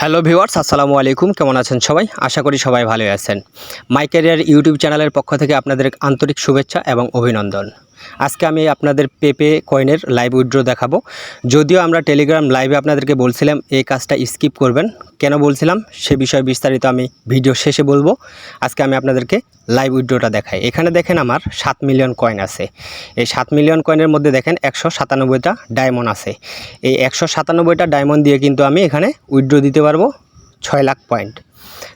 Hello viewers আসসালামু আলাইকুম। কেমন আছেন সবাই? আশা করি সবাই ভালো আছেন। মাই ক্যারিয়ার ইউটিউব চ্যানেলের পক্ষ থেকে আপনাদের আন্তরিক শুভেচ্ছা এবং অভিনন্দন। আজকে আমি আপনাদের পেপে কয়েনের লাইভ উইড্রো দেখাবো। যদিও আমরা টেলিগ্রাম লাইভে আপনাদেরকে বলছিলাম এই কাজটা স্কিপ করবেন, কেন বলছিলাম সে বিষয়ে বিস্তারিত আমি ভিডিও শেষে বলব। আজকে আমি আপনাদেরকে লাইভ উইড্রোটা দেখাই। এখানে দেখেন আমার সাত মিলিয়ন কয়েন আছে। এই সাত মিলিয়ন কয়েনের মধ্যে দেখেন একশো সাতানব্বইটা ডায়মন্ড আছে। এই একশো সাতানব্বইটা ডায়মন্ড দিয়ে কিন্তু আমি এখানে উইড্রো দিতে পারব ছয় লাখ পয়েন্ট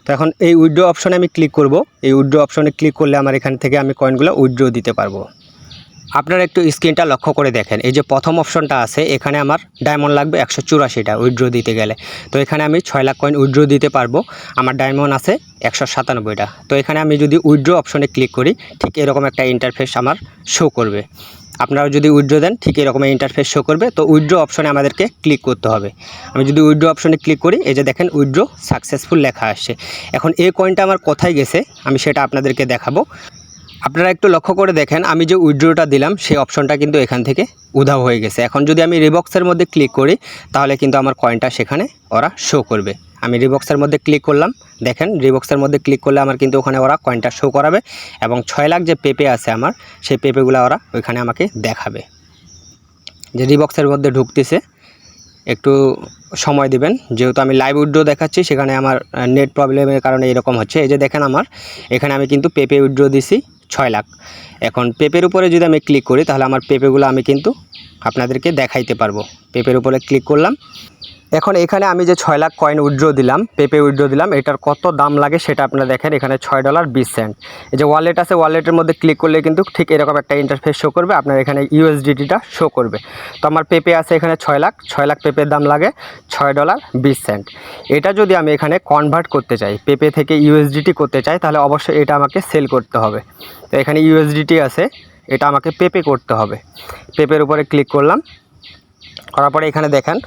তো এখন এই উইড্রো অপশনে আমি ক্লিক করব। এই উইড্রো অপশনে ক্লিক করলে আমার এখান থেকে আমি কয়েনগুলো উইড্রো দিতে পারব। আপনারা একটু স্ক্রিনটা লক্ষ্য করে দেখেন। এই যে প্রথম অপশনটা আছে, এখানে আমার ডায়মন্ড লাগবে একশো চুরাশিটা উইড্রো দিতে গেলে। তো এখানে আমি ছয় লাখ কয়েন উইড্রো দিতে পারব। আমার ডায়মন্ড আছে একশো সাতানব্বইটা। তো এখানে আমি যদি উইড্রো অপশনে ক্লিক করি, ঠিক এরকম একটা ইন্টারফেস আমার শো করবে। আপনারা যদি উইড্রো দেন, ঠিক এরকম ইন্টারফেস শো করবে। তো উইড্রো অপশনে আমাদেরকে ক্লিক করতে হবে। আমি যদি উইড্রো অপশনে ক্লিক করি, এই যে দেখেন উইড্রো সাকসেসফুল লেখা আসছে। এখন এই কয়েনটা আমার কোথায় গেছে, আমি সেটা আপনাদেরকে দেখাবো। আপনারা একটু লক্ষ্য করে দেখেন, আমি যে উইড্রোটা দিলাম, সেই অপশনটা কিন্তু এখান থেকে উধাও হয়ে গেছে। এখন যদি আমি রিবক্সের মধ্যে ক্লিক করি, তাহলে কিন্তু আমার কয়েনটা সেখানে ওরা শো করবে। আমি রিবক্সের মধ্যে ক্লিক করলাম, দেখেন রিবক্সের মধ্যে ক্লিক করলে আমার কিন্তু ওখানে ওরা কয়েনটা শো করাবে এবং ছয় লাখ যে পেপে আছে আমার, সেই পেপেগুলো ওরা ওইখানে আমাকে দেখাবে। যে রিবক্সের মধ্যে ঢুকতেছে, একটু সময় দিবেন। যেহেতু আমি লাইভ উইড্রো দেখাচ্ছি, সেখানে আমার নেট প্রবলেমের কারণে এরকম হচ্ছে। এই যে দেখেন আমার, এখানে আমি কিন্তু পেপে উইড্রো দিছি। ছয় লাখ। এখন পেপের উপরে যদি আমি ক্লিক করি, তাহলে আমার পেপেগুলো আমি কিন্তু আপনাদেরকে দেখাইতে পারব। পেপের উপরে ক্লিক করলাম। এখন এখানে আমি যে ছয় লাখ কয়েন উইড্রো দিলাম পেপে উইড্রো দিলাম, এটার কত দাম লাগে সেটা আপনারা দেখেন, এখানে ছয় ডলার বিশ সেন্ট এই যে ওয়ালেট আছে ওয়ালেটের মধ্যে ক্লিক করলে কিন্তু ঠিক এরকম একটা ইন্টারফেস শো করবে, আপনার এখানে ইউএসডিটিটা শো করবে। তো আমার পেপে আছে এখানে ছয় লাখ ছয় লাখ পেপের দাম লাগে, ছয় ডলার বিশ সেন্ট এটা যদি আমি এখানে কনভার্ট করতে চাই পেপে থেকে ইউএসডিটি করতে চাই, তাহলে অবশ্যই এটা আমাকে সেল করতে হবে। তো এখানে ইউএসডিটি আছে, এটা আমাকে পেপে করতে হবে। পেপের উপরে ক্লিক করলাম, করার পরে এখানে দেখেন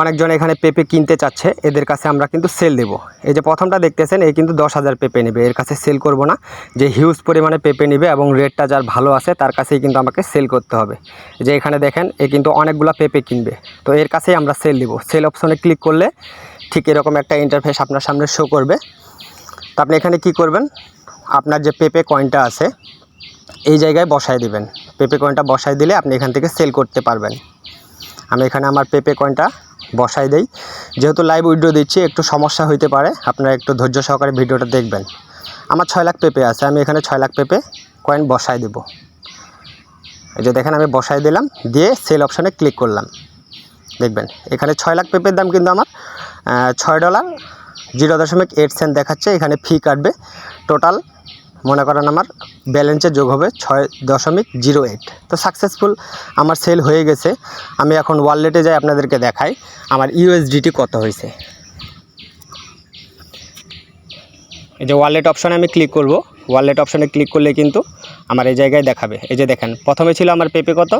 অনেকজন এখানে পেপে কিনতে চাচ্ছে, এদের কাছে আমরা কিন্তু সেল দেব। এই যে প্রথমটা দেখতেছেন, এই কিন্তু দশ হাজার পেপে নেবে। এর কাছে সেল করব না, যে হিউজ পরিমাণে পেপে নেবে এবং রেটটা যার ভালো আছে, তার কাছেই কিন্তু আমাকে সেল করতে হবে। যে এখানে দেখেন, এ কিন্তু অনেকগুলো পেপে কিনবে। তো এর কাছেই আমরা সেল দিব। সেল অপশনে ক্লিক করলে ঠিক এরকম একটা ইন্টারফেস আপনার সামনে শো করবে। তো আপনি এখানে কি করবেন? আপনার যে পেপে কয়েনটা আছে, এই জায়গায় বসায় দিবেন। পেপে কয়েনটা বসায় দিলে আপনি এখান থেকে সেল করতে পারবেন। আমি এখানে আমার পেপে কয়েনটা বসাই দেই। যেহেতু লাইভ উইডিও দিচ্ছি, একটু সমস্যা হইতে পারে। আপনারা একটু ধৈর্য সহকারে ভিডিওটা দেখবেন। আমার ছয় লাখ পেপে আছে, আমি এখানে ছয় লাখ পেপে কয়েন বসাই দেব। এই যে দেখেন, আমি বসাই দিলাম, দিয়ে সেল অপশানে ক্লিক করলাম। দেখবেন, এখানে ছয় লাখ পেপের দাম কিন্তু আমার ছয় ডলার জিরো দশমিক এইট সেন্ট দেখাচ্ছে, এখানে ফি কাটবে। টোটাল মনে করেন আমার ব্যালেন্সে যোগ হবে ছয় দশমিক জিরো এইট তো সাকসেসফুল আমার সেল হয়ে গেছে। আমি এখন ওয়ালেটে যাই আপনাদেরকে দেখাই আমার ইউএসডিটি কত হয়েছে। এই যে ওয়ালেট অপশানে আমি ক্লিক করব। ওয়ালেট অপশানে ক্লিক করলে কিন্তু আমার এই জায়গায় দেখাবে। এই যে দেখেন, প্রথমে ছিল আমার পেপে কত?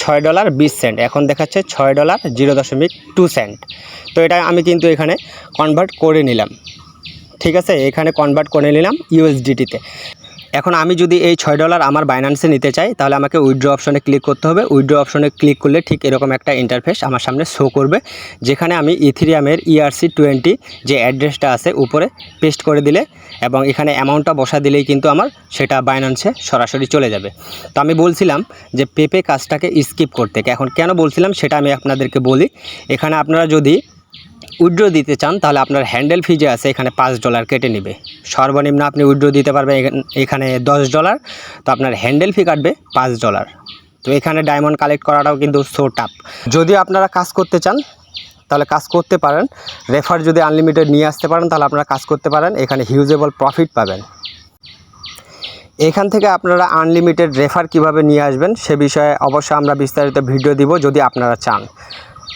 ছয় ডলার বিশ সেন্ট এখন দেখাচ্ছে ছয় ডলার জিরো দশমিক টু সেন্ট তো এটা আমি কিন্তু এখানে কনভার্ট করে নিলাম। ঠিক আছে, এখানে কনভার্ট করে নিলাম ইউএসডিটিতে এখন আমি যদি এই ছয় ডলার আমার বাইন্যান্সে নিতে চাই, তাহলে আমাকে উইড্রো অপশনে ক্লিক করতে হবে। উইড্রো অপশনে ক্লিক করলে ঠিক এরকম একটা ইন্টারফেস আমার সামনে শো করবে, যেখানে আমি ইথিরিয়ামের ইআরসি টোয়েন্টি যে অ্যাড্রেসটা আছে উপরে পেস্ট করে দিলে, এবং এখানে অ্যামাউন্টটা বসা দিলেই কিন্তু আমার সেটা বাইন্যান্সে সরাসরি চলে যাবে। তো আমি বলছিলাম যে পেপে কাজটাকে স্কিপ করতে। এখন কেন বলছিলাম সেটা আমি আপনাদেরকে বলি। এখানে আপনারা যদি উইড্রো দিতে চান, তাহলে আপনার হ্যান্ডেল ফি যে আছে এখানে পাঁচ ডলার কেটে নেবে। সর্বনিম্ন আপনি উইড্রো দিতে পারবেন এখান- দশ ডলার, তো আপনার হ্যান্ডেল ফি কাটবে পাঁচ ডলার। তো এখানে ডায়মন্ড কালেক্ট করাটাও কিন্তু সো টাপ যদি আপনারা কাজ করতে চান, তাহলে কাজ করতে পারেন। রেফার যদি আনলিমিটেড নিয়ে আসতে পারেন, তাহলে আপনারা কাজ করতে পারেন। এখানে হিউজেবল প্রফিট পাবেন। এখান থেকে আপনারা আনলিমিটেড রেফার কীভাবে নিয়ে আসবেন, সে বিষয়ে অবশ্যই আমরা বিস্তারিত ভিডিও দিব, যদি আপনারা চান।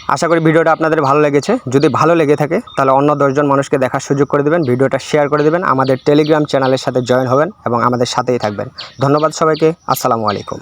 আশা করি ভিডিওটা আপনাদের ভালো লেগেছে। যদি ভালো লেগে থাকে, তাহলে অন্য দশজন মানুষকে দেখার সুযোগ করে দেবেন, ভিডিওটা শেয়ার করে দেবেন, আমাদের টেলিগ্রাম চ্যানেলের সাথে জয়েন হবেন এবং আমাদের সাথেই থাকবেন। ধন্যবাদ সবাইকে, আসসালামু আলাইকুম।